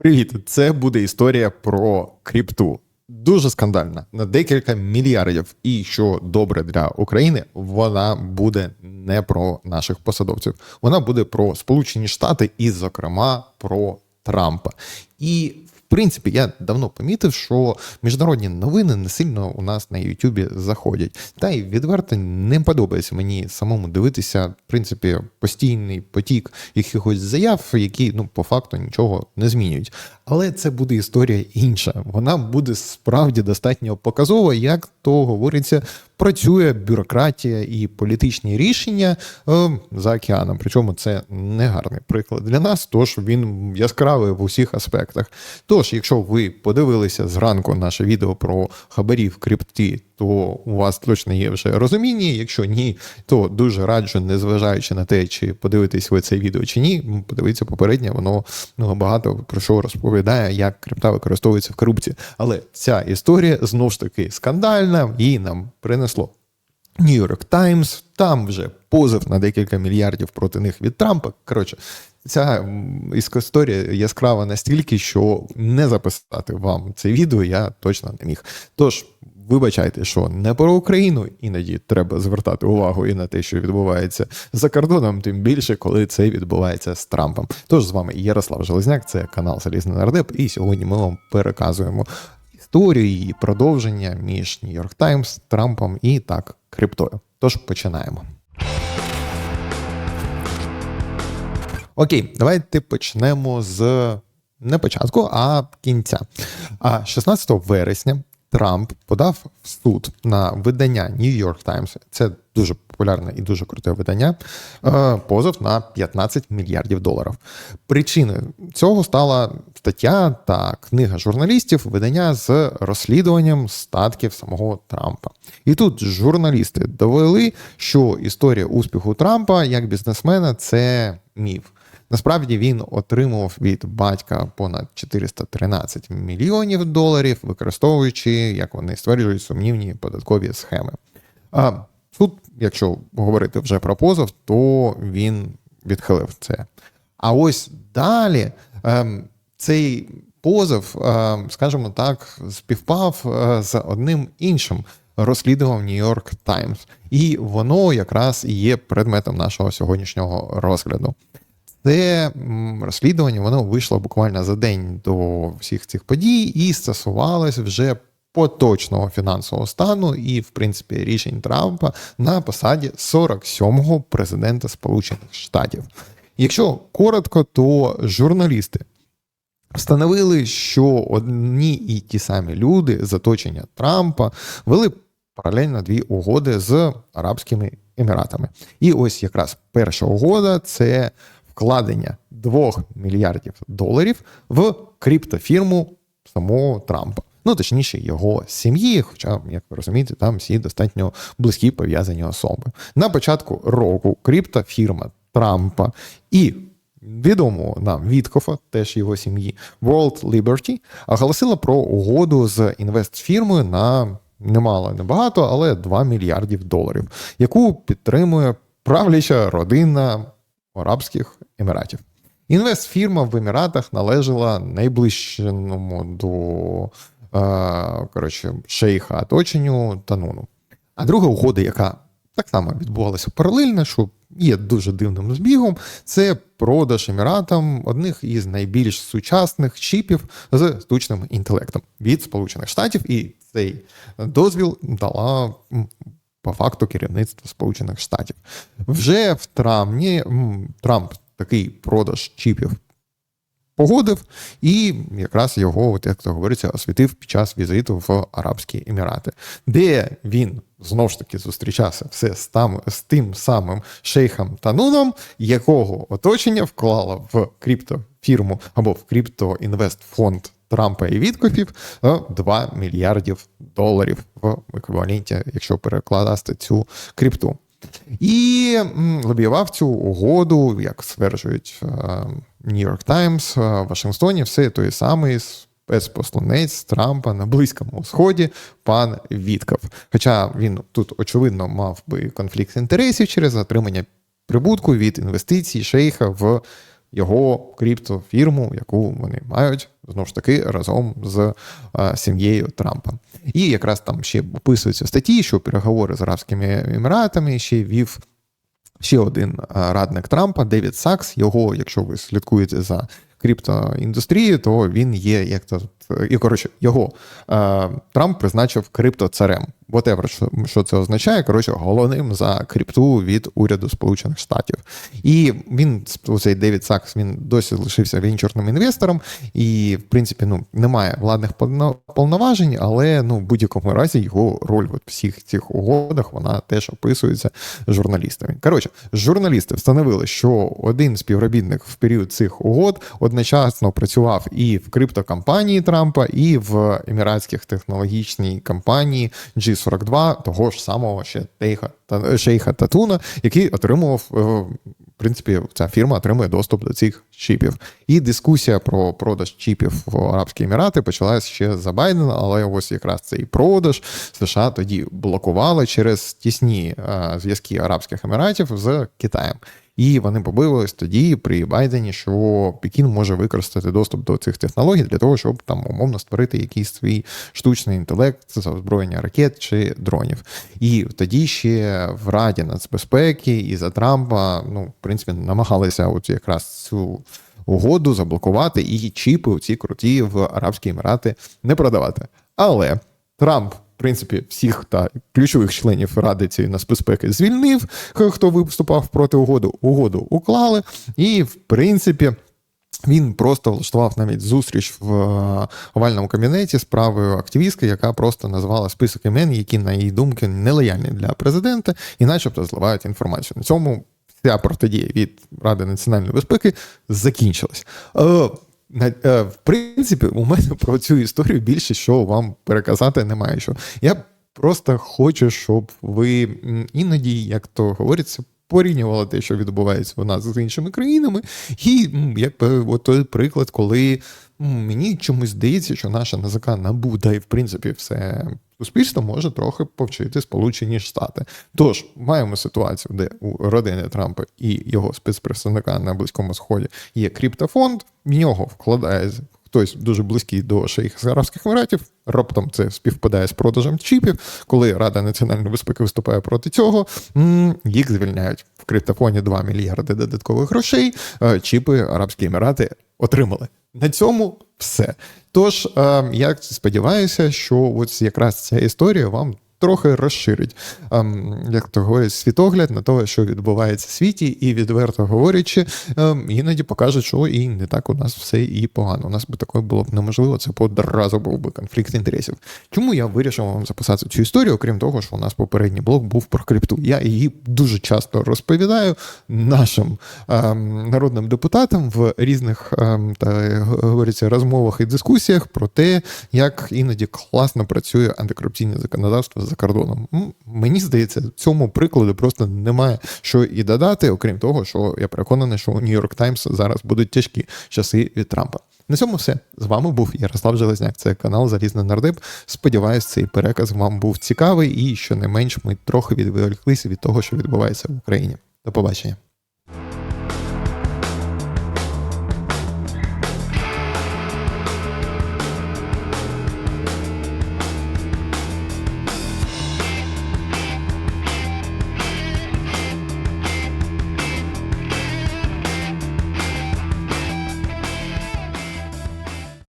Привіт, це буде історія про крипту. Дуже скандальна на декілька мільярдів. І що добре для України, вона буде не про наших посадовців. Вона буде про Сполучені Штати і, зокрема, про Трампа. І принципі, я давно помітив, що міжнародні новини не сильно у нас на Ютубі заходять. Та й відверто не подобається мені самому дивитися, в принципі, постійний потік якихось заяв, які ну по факту нічого не змінюють. Але це буде історія інша. Вона буде справді достатньо показова, як то говориться, працює бюрократія і політичні рішення е, за океаном. Причому це не гарний приклад для нас, тож він яскравий в усіх аспектах. Тож, якщо ви подивилися зранку наше відео про хабарі в крипті, то у вас точно є вже розуміння. Якщо ні, то дуже раджу, незважаючи на те, чи подивитесь ви це відео чи ні, подивіться попереднє, воно ну, багато про що розповідає, як крипта використовується в корупції. Але ця історія знов ж таки скандальна, її нам принесло. York Times, там вже позов на декілька мільярдів проти них від Трампа. Коротше, ця історія яскрава настільки, що не записати вам це відео я точно не міг. Тож, вибачайте, що не про Україну іноді треба звертати увагу і на те, що відбувається за кордоном, тим більше, коли це відбувається з Трампом. Тож з вами Ярослав Железняк, це канал Залізний Нардеп, і сьогодні ми вам переказуємо історію і продовження між York Times, Трампом і так криптою. Тож починаємо. Окей, давайте почнемо з не початку, а кінця. А 16 вересня Трамп подав в суд на видання New York Times. Це дуже популярне і дуже круте видання. е, Позов на 15 мільярдів доларів. Причиною цього стала стаття та книга журналістів видання з розслідуванням статків самого Трампа. І тут журналісти довели, що історія успіху Трампа як бізнесмена це міф. Насправді він отримував від батька понад 413 мільйонів доларів, використовуючи, як вони стверджують, сумнівні податкові схеми. А якщо говорити вже про позов, то він відхилив це. А ось далі ем, цей позов, ем, скажімо так, співпав е, з одним іншим. Розслідував Нью-Йорк Таймс, і воно якраз і є предметом нашого сьогоднішнього розгляду. Це розслідування воно вийшло буквально за день до всіх цих подій і стосувалось вже поточного фінансового стану і, в принципі, рішень Трампа на посаді 47-го президента Сполучених Штатів. Якщо коротко, то журналісти встановили, що одні і ті самі люди з оточення Трампа вели паралельно дві угоди з Арабськими Еміратами. І ось якраз перша угода це вкладення 2 мільярдів доларів в криптофірму самого Трампа. Ну, точніше, його сім'ї, хоча, як ви розумієте, там всі достатньо близькі пов'язані особи. На початку року криптофірма Трампа і відомого нам Віткофа, теж його сім'ї, World Liberty, оголосила про угоду з інвестфірмою на немало небагато, але 2 мільярдів доларів, яку підтримує правляча родина Арабських Еміратів. Інвестфірма в Еміратах належала найближчому до коротше, шейха оточенню Тануну. А друга угода, яка так само відбувалася паралельно, що є дуже дивним збігом, це продаж Еміратам одних із найбільш сучасних чіпів з штучним інтелектом від Сполучених Штатів, і цей дозвіл дала по факту керівництва Сполучених Штатів. Вже в травні Трамп такий продаж чіпів погодив, і якраз його, от як то говориться, освітив під час візиту в Арабські Емірати, де він знову ж таки зустрічався все з там з тим самим шейхом Тануном, якого оточення вклало в криптофірму або в криптоінвестфонд Трампа і відкупів 2 мільярдів доларів в еквіваленті, якщо перекладати цю крипту. І лобіював цю угоду, як стверджують е, New York Times, е, Вашингтоні, все той самий спецпосланець Трампа на Близькому Сході, пан Вітков. Хоча він тут, очевидно, мав би конфлікт інтересів через отримання прибутку від інвестицій шейха в його криптофірму, яку вони мають знову ж таки разом з е, сім'єю Трампа. І якраз там ще описується в статті, що переговори з Арабськими Еміратами ще вів. Ще один радник Трампа Девід Сакс. Його, якщо ви слідкуєте за криптоіндустрією, то він є як то і коротше його е, Трамп призначив криптоцарем. Whatever, що, що це означає, коротше, головним за крипту від уряду Сполучених Штатів. І він, цей Девід Сакс, він досі лишився венчурним інвестором, і, в принципі, ну, немає владних повноважень, але ну, в будь-якому разі його роль в всіх цих угодах вона теж описується журналістами. Коротше, журналісти встановили, що один співробітник в період цих угод одночасно працював і в криптокампанії Трампа, і в еміратських технологічній компанії G 42 того ж самого ще Тейха та Шейха Татуна, який отримував е, в принципі, ця фірма отримує доступ до цих чіпів. І дискусія про продаж чіпів в Арабські Емірати почалась ще за Байдена, але ось якраз цей продаж США тоді блокували через тісні е, зв'язки Арабських Еміратів з Китаєм. І вони побились тоді при Байдені, що Пекін може використати доступ до цих технологій для того, щоб там умовно створити якийсь свій штучний інтелект за озброєння ракет чи дронів. І тоді ще в Раді нацбезпеки і за Трампа, ну, в принципі, намагалися от якраз цю. Угоду заблокувати і чіпи у ці круті в Арабські Емірати не продавати. Але Трамп принципі, всіх та ключових членів Ради цієї нацбезпеки звільнив, хто виступав проти угоду. Угоду уклали, і в принципі. Він просто влаштував навіть зустріч в е, овальному кабінеті з правою активістки, яка просто назвала список імен, які, на її думки, нелояльні для президента, і, начебто, зливають інформацію. На цьому вся протидія від Ради національної безпеки закінчилась. Е, в принципі, у мене про цю історію більше що вам переказати немає що. Я просто хочу, щоб ви іноді, як то говориться, порівнювали те, що відбувається у нас з іншими країнами, і якби от той приклад, коли мені чомусь здається, що наша НАЗК НАБУ, да і в принципі все суспільство може трохи повчити Сполучені Штати. Тож маємо ситуацію, де у родини Трампа і його спецпредставника на Близькому Сході є криптофонд, в нього вкладає. Хтось дуже близький до шейх Арабських Еміратів, раптом це співпадає з продажем чіпів. Коли Рада національної безпеки виступає проти цього, їх звільняють в криптофоні 2 мільярди додаткових грошей. Е, чіпи Арабські Емірати отримали. На цьому все. Тож, ем, я сподіваюся, що ось якраз ця історія вам трохи розширить, ем, як то говорять, світогляд на те, що відбувається в світі, і відверто говорячи, ем, іноді покажуть, що і не так у нас все і погано. У нас би такое було б неможливо, це б одразу був би конфлікт інтересів. Чому я вирішив вам записати цю історію, окрім того, що у нас попередній блок був про крипту. Я її дуже часто розповідаю нашим ем, народним депутатам в різних ем, та говориться розмовах і дискусіях про те, як іноді класно працює антикорупційне законодавство за кордоном. Мені здається, цьому прикладу просто немає що і додати, окрім того, що я переконаний, що у Нью-Йорк Таймс зараз будуть тяжкі часи від Трампа. На цьому все з вами був Ярослав Железняк. Це канал Залізний Нардип. Сподіваюсь, цей переказ вам був цікавий, і що не менш ми трохи відволіклися від того, що відбувається в Україні. До побачення.